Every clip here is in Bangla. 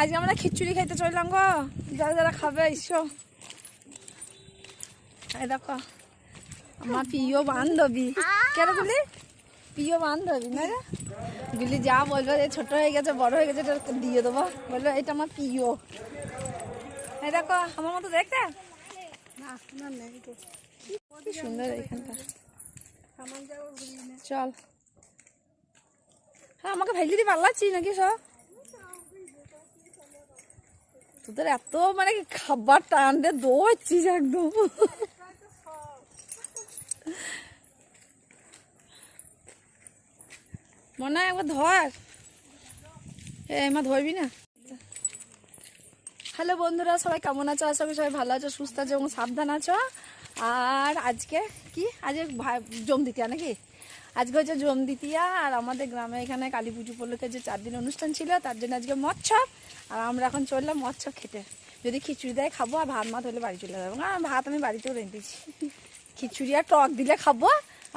আজকে আমরা খিচুড়ি খাইতে চললাম গো। যারা যারা খাবে, এসো। দেখো, আমার প্রিয় বান্ধবী। কেন বলি প্রিয় বান্ধবী, না রে? গুলি যা বলবে, যে ছোট হয়ে গেছে, বড় হয়ে গেছে, এটা দিয়ে দেবো। বলল এটা আমার প্রিয়। এই দেখো, আমার মতো দেখতে? সুন্দর এইখানটা চল। হ্যাঁ আমাকে ভাইলি দিয়ে পাল্লাচ্ছি নাকি সব? তোদের এত মানে খাবার টানতে দৌড়ছিস একদম। মনে হয় একবার ধর। এ, মা, ধরবি না? হ্যালো বন্ধুরা, সবাই কেমন আছো? আশা করি সবাই ভালো আছো, সুস্থ আছো এবং সাবধান আছো। আর আজকে কি? ভাই- জম দ্বিতীয়া নাকি? আজকে হচ্ছে জম দ্বিতীয়া আর আমাদের গ্রামে এখানে কালী পুজো উপলক্ষে যে চার দিন অনুষ্ঠান ছিল, তার জন্য আজকে মৎসব আর আমরা এখন চললাম মৎসব খেতে। যদি খিচুড়ি দেয় খাব আর ভাত মাত হলে বাড়ি চলে যাব। আর ভাত আমি বাড়িতেও রেঁধেছি খিচুড়ি আর টক দিলে খাব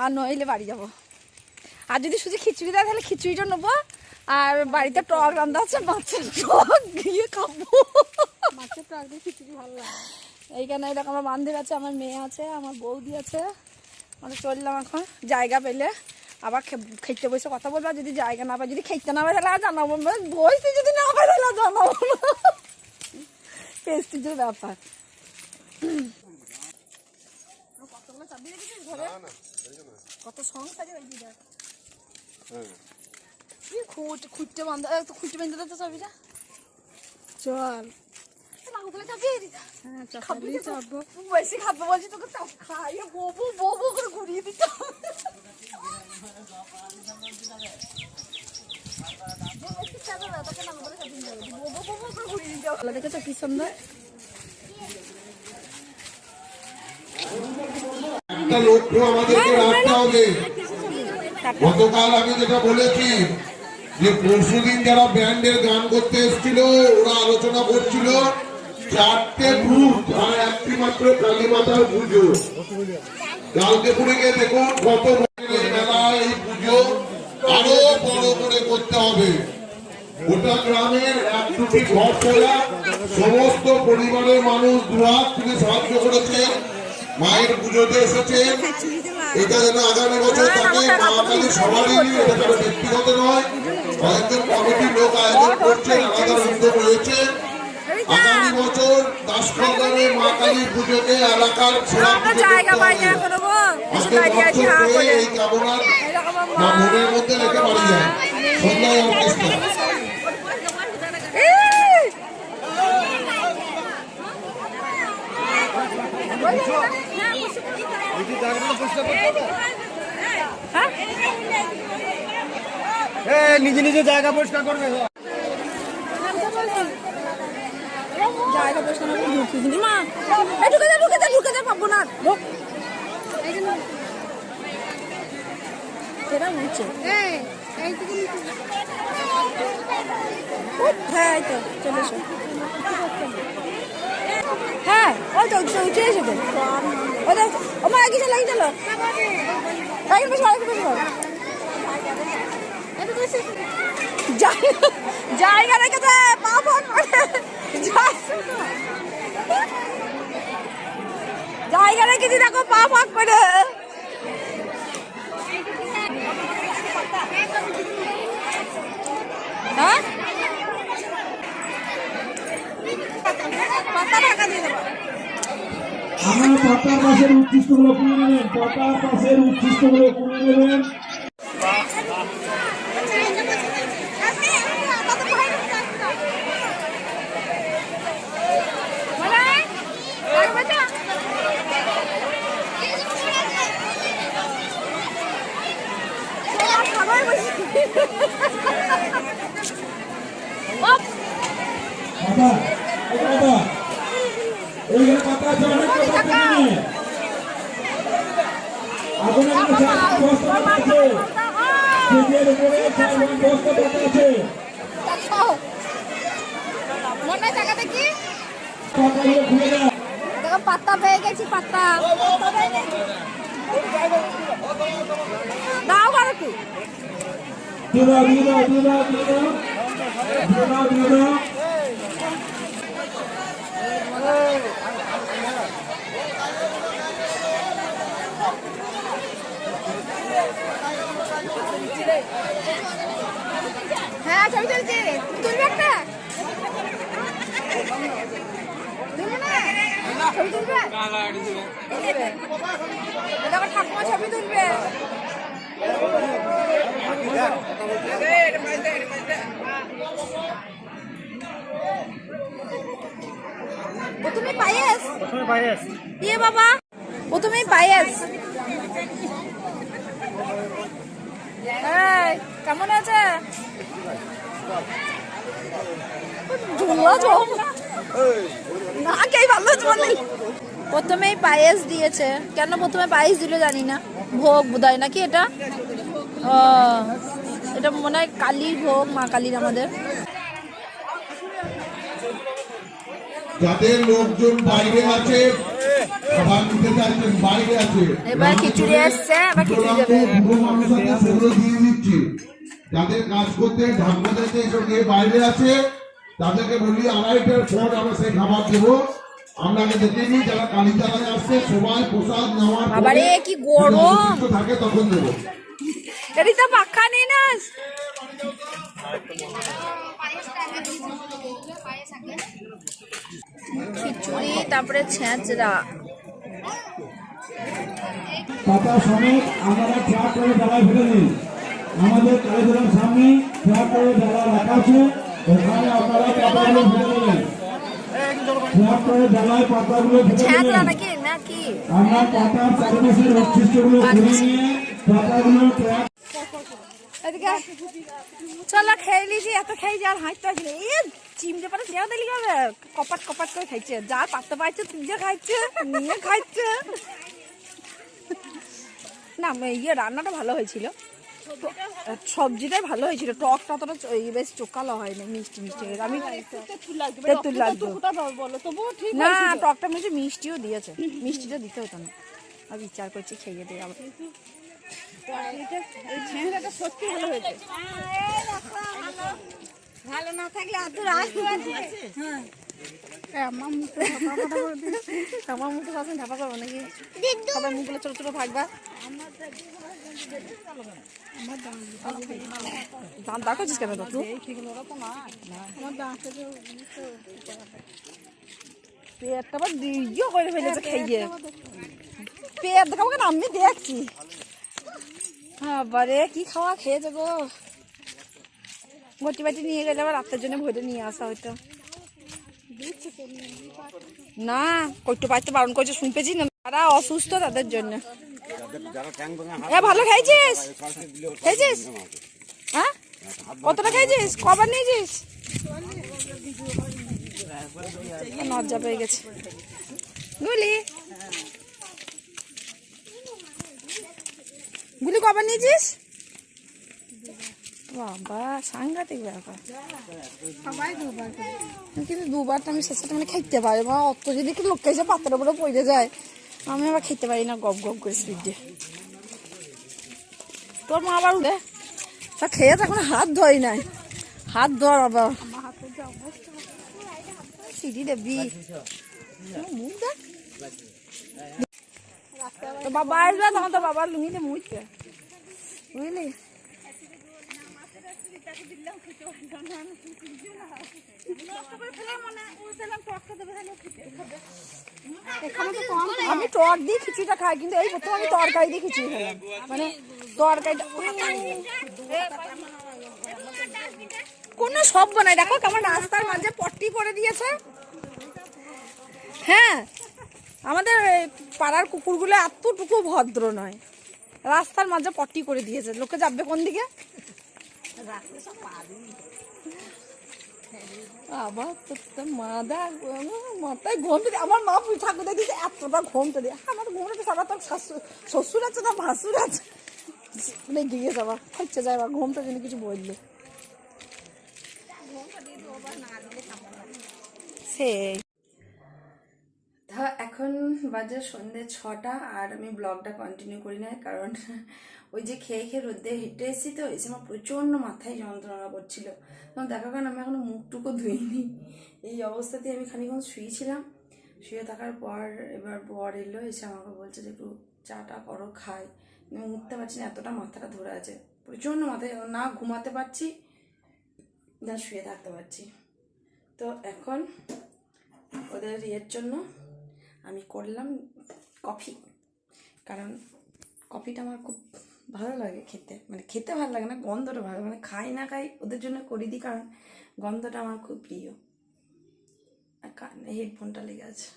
আর নইলে বাড়ি যাব। আর যদি শুধু খিচুড়ি দেয় তাহলে খিচুড়িটা নেব। আর বাড়িতে টক রান্না আছে মাছের টক গিয়ে খাব। মাছের টক দিয়ে খিচুড়ি ভালো লাগে। এইখানে এরকম আমার বান্ধব আছে আমার মেয়ে আছে আমার বৌদি আছে। আমরা চললাম এখন জায়গা পেলে। আবার খেতে বসে কথা বলব আর যদি জায়গা না পাই যদি খেতে না পাই তাহলে আর জানাব না। বসতে যদি না পাই তাহলে জানাব না। পেস্টিজের ব্যাপার। কত সংসারে ওই দিদা কি খুঁট খুঁটতে বান্ধা তো খুঁটতে বেঁধে তো চাবিটা চল। হ্যাঁ খাবি চাপালি তো? চাপবো। বেশি খাব বলছি তোকে খাইয়ে ববু ববু করে ঘুরিয়ে দিতে হবে। যে বেশি খাবে না, তোকে নাম করে চাপিয়ে দিতে হবে। ববু ববু করে ঘুরিয়ে দিতে হবে। দেখেছ কি সুন্দর? একটা লক্ষ্য আমাদেরকে রাখতে হবে। গতকাল আমি যেটা বলেছি যে পরশুদিন যারা ব্যান্ডের গান করতে এসেছিল ওরা আলোচনা করছিল চারটে গ্রুপ আর একটি মাত্র কালীমাতার পুজো। কালকে পুরে গিয়ে দেখুন কত মেলা এই পুজো আরও বড় করে করতে হবে। গোটা গ্রামের দুটি ঘর তোলা সমস্ত পরিবারের মানুষ দুহাত থেকে সাহায্য করেছে মায়ের পুজোতে এসেছে। এটা যেন আগামী বছর থাকে মা কালী সবারই এটা কারও ব্যক্তিগত নয় কয়েকজন কমিটির লোক আয়োজন করছে আলাদা উদ্যোগ রয়েছে। আগামী বছর দাসপাড়ারে মা কালীর পুজোকে এলাকার সেরা। এই মনের মধ্যে রেখে বাড়ি যায়। সন্ধ্যায় অর্কেস্ট্রা এই! হ্যাঁ? নিজে নিজে জায়গা পরিষ্কার করবে জায়গা না? ঢুকি মা ঢুকে যা ঢুকে যা ঢুকে যা পাবো না। ঢুক। সেটা উঠছে এই এইটুকু নিচে। উঠ, হ্যাঁ এই তো চলে এসো। হ্যাঁ ওই তো উঠে উঠে এসে তো, ও দেখ ও মা কিছু লাগিয়ে দিল লাগিয়ে বেশ লাগিয়ে বেশ জায়গা রেখে দে, পা ফোন জায়গা রেখেছি দেখো, পা ফাঁক করে। হ্যাঁ? আমার পাতার পাশের উচ্ছিষ্টগুলো নেবেন? পাতার পাশের উচ্ছিষ্টগুলো নেবেন? পাতা এই পাতা। এইখানে পাতা আছে অনেক পাতা আগুনে পাতা আছে। উপরে বস্তা পাতা আছে মনে কি? দাও দেখো পেয়ে গেছি পাত্তা দাও আর একটু দিয়ে দাও। দিয়ে দাও দিয়ে দাও দিয়ে দাও দিয়ে দাও দিয়ে দাও হ্যাঁ ছবি তুলছি। তুলবে একটা? ছবি তুলবে। ঠাকুমা ছবি তুলবে। প্রথমে পায়েস? প্রথমে পায়েস। ইয়ে বাবা প্রথমেই পায়েস। কেমন আছে? না প্রথমেই পায়েস দিয়েছে। কেন প্রথমে পায়েস দিল জানি না। ভোগ বোধহয় নাকি এটা? ও, এটা মনে হয় কালীর ভোগ, মা কালীর আমাদের। যাদের লোকজন বাইরে আছে এবার খিচুড়ি আবার খিচুড়ি দিয়ে দিচ্ছি। যাদের কাজ করতে ঢাকা দিতে এসব নিয়ে বাইরে আছে তাদেরকে বলি আড়াইটার পর আমরা সেই খাবার দেবো। আপনাকে দেখে নিই যারা কালীতলায় আসছে সবাই প্রসাদ নেওয়ার বাবারে, কি গরম! থাকে তখন দেবো। এটি তো পাখা নেই না খিচুড়ি তারপরে ছেঁচড়া। পাতা সমেত আপনারা ট্রাক করে ডালায় ফেলে দিন। আমাদের কালীতলার সামনে ট্রাক করে ডালা রাখা আছে। ওখানে আপনারা পাতাগুলো ফেলে দেবেন। ট্রাক করে ডালায় পাতাগুলো ফেলে দেবেন। নাকি? নাকি? আমরা পাতার চারিপাশের উচ্ছিষ্টগুলো ঘুরিয়ে নিয়ে পাতাগুলো ট্রাক এদিকে চলো খেয়ে নিয়েছি এত খেয়ে যার হাঁটতে এ চিমটে পারে দেওয়া দিলি হবে কপাট কপাট করে খাইছে। যার পাততে পারছে তুই খাইছে নিয়ে খাইছে। না ইয়ে রান্নাটা ভালো হয়েছিল। সবজিটাই ভালো হয়েছিল। টকটা অতটা এই বেশ চোকালো হয়নি মিষ্টি মিষ্টি আমি তেঁতুল লাগবে। না টকটা মিষ্টি মিষ্টিও দিয়েছে। মিষ্টিটা দিতে হতো না। আর বিচার করছি খেয়ে দিয়ে আবার সত্যি ভালো হয়েছে। ভালো না থাকলে আর তো আসতে হ্যাঁ। আমার মুখে আমার মুখে ঢাপা নাকি? সবাই মুখগুলো ছোট ছোট থাকবা বার করছিস কেন তুই আমার পেটটা আবার দিও করে ফেলেছে খাইয়ে। পেট দেখাবো কেন? আমি দেখছি। বাবারে কি খাওয়া খেয়েছে গো? গটি বাটি নিয়ে গেলে আবার রাতের জন্য ভরে নিয়ে আসা হয়তো। না কইতে পারতে বারণ করছে শুন পেয়েছি না। তারা অসুস্থ তাদের জন্য। এ, ভালো খাইছিস? খেয়েছিস হ্যাঁ? কতটা খেয়েছিস কবার নিয়েছিস? নজ্জা পেয়ে গেছে। গুলি। গুলি কবার নিয়েছিস? বাবা সাংঘাতিক ব্যাপার। কিন্তু দুবার তো আমি শেষে মানে খাইতে পারি মা অত যদি কি লোককে এসে পাতার উপরে পড়ে যায় আমি আবার খেতে পারি না গপ গপ করে স্পিড দিয়ে। তোর মা আবার উঠে। তা খেয়ে তো এখন হাত ধোয় নাই। হাত ধর আবার সিঁড়ি দেবি। মুখ দেখ। তো বাবা আসবে তখন তো বাবার লুঙ্গিতে বুঝলি? আমি টক দিয়ে খিচুড়িটা খাই কিন্তু এই প্রথম আমি তরকারি দিয়ে খিচুড়ি খেলাম মানে তরকারিটা কোনো সব বানাই দেখো কেমন রাস্তার মাঝে পট্টি করে দিয়েছে। হ্যাঁ আমাদের পাড়ার কুকুরগুলো এতটুকু ভদ্র নয়। রাস্তার মাঝে পট্টি করে দিয়েছে। লোকে যাবে কোন দিকে? আবার তো মাদা মাথায় ঘুমতে দিয়ে আমার মা ঠাকুর দিয়েছে এতটা ঘুমতে দিয়ে আমার ঘুমতে সারা তো শ্বশুর আছে না ভাসুর আছে? লেগে গিয়েছে আবার খাচ্ছে যায় আবার ঘুমটা জন্য কিছু বললে। সেই। এখন বাজে সন্ধ্যে ছটা, আর আমি ব্লগটা কন্টিনিউ করি না কারণ ওই যে খেয়ে খেয়ে রোদে হেঁটে এসেছি তো, এসে আমার প্রচণ্ড মাথায় যন্ত্রণা করছিল। তখন দেখা কারণ আমি এখনও মুখটুকু ধুইনি। এই অবস্থাতে আমি খানিক্ষণ শুয়েছিলাম। শুয়ে থাকার পর এবার বর এলো, এসে আমাকে বলছে যে, একটু চাটা করো, খাই। আমি উঠতে পারছি না, এতটা মাথাটা ধরে আছে। প্রচণ্ড মাথায়, না ঘুমাতে পারছি, না শুয়ে থাকতে পারছি। তো এখন ওদের ইয়ের জন্য আমি করলাম কফি। কারণ কফিটা আমার খুব ভালো লাগে খেতে। মানে খেতে ভালো লাগে না, গন্ধটা ভালো মানে খাই না খাই ওদের জন্য করে দিই কারণ গন্ধটা আমার খুব প্রিয়। আর কানে হেডফোনটা লেগে আছে।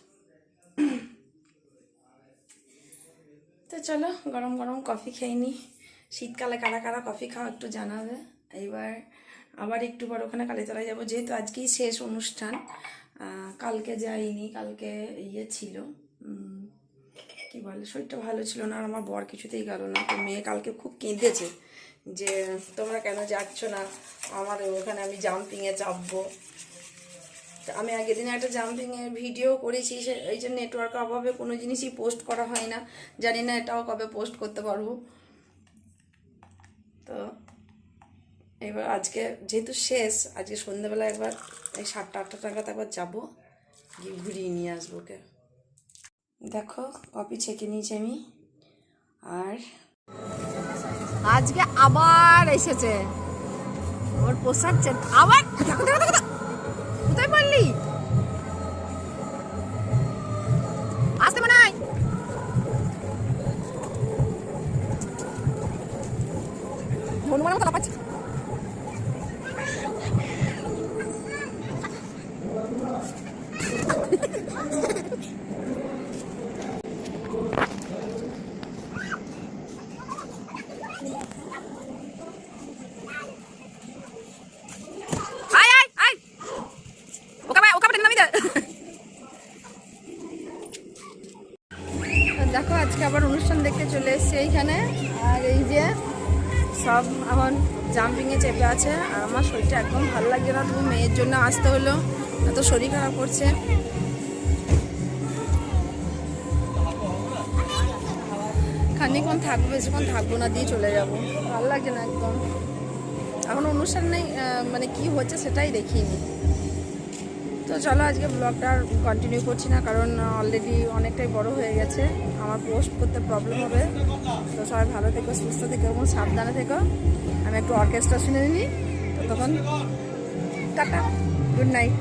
তো চলো, গরম গরম কফি খেয়ে নিই শীতকালে কারা কারা কফি খাও একটু জানাবে। এইবার আবার একটু পর ওখানে কালীতলায় যাব। যেহেতু আজকেই শেষ অনুষ্ঠান কালকে যাইনি, কালকে ইয়ে ছিল কি বলে, শরীরটা ভালো ছিল না আর আমার বর কিছুতেই গেল না। তো মেয়ে কালকে খুব কেঁদেছে যে, তোমরা কেন যাচ্ছ না? আমার ওখানে আমি জাম্পিংয়ে চাপবো। আমি আগের দিনে একটা জাম্পিংয়ের ভিডিও করেছি, সে এই যে নেটওয়ার্ক অভাবে কোনো জিনিসই পোস্ট করা হয় না। জানি না এটাও কবে পোস্ট করতে পারব। তো এবার আজকে যেহেতু শেষ, আজকে সন্ধ্যাবেলা একবার এই সাতটা, আটটা টাকা একবার যাব, গিয়ে ঘুরিয়ে নিয়ে আসব ওকে। দেখো কপি ছেঁকে নিয়েছি আমি আর আজকে আবার এসেছে ওর পোশাক আবার দেখো দেখো দেখো। কোথায় পারলি এইখানে আর এই যে সব এখন জাম্পিংয়ে চেপে আছে। আর আমার শরীরটা একদম ভালো লাগছে না। তবু মেয়ের জন্য আসতে হলো। এত শরীর খারাপ করছে। খানিকক্ষণ থাকব, বেশিক্ষণ থাকব না, দিয়ে চলে যাব। ভালো লাগছে না একদম। এখন অনুষ্ঠান নেই মানে কি হচ্ছে সেটাই দেখিনি। তো চলো আজকে ব্লগটা কন্টিনিউ করছি না, কারণ অলরেডি অনেকটাই বড় হয়ে গেছে। আমার পোস্ট করতে প্রবলেম হবে। তো সবাই ভালো থেকো, সুস্থ থেকো এবং সাবধানে থেকো। আমি একটু অর্কেস্ট্রা শুনে নিই। তখন, টাটা গুড নাইট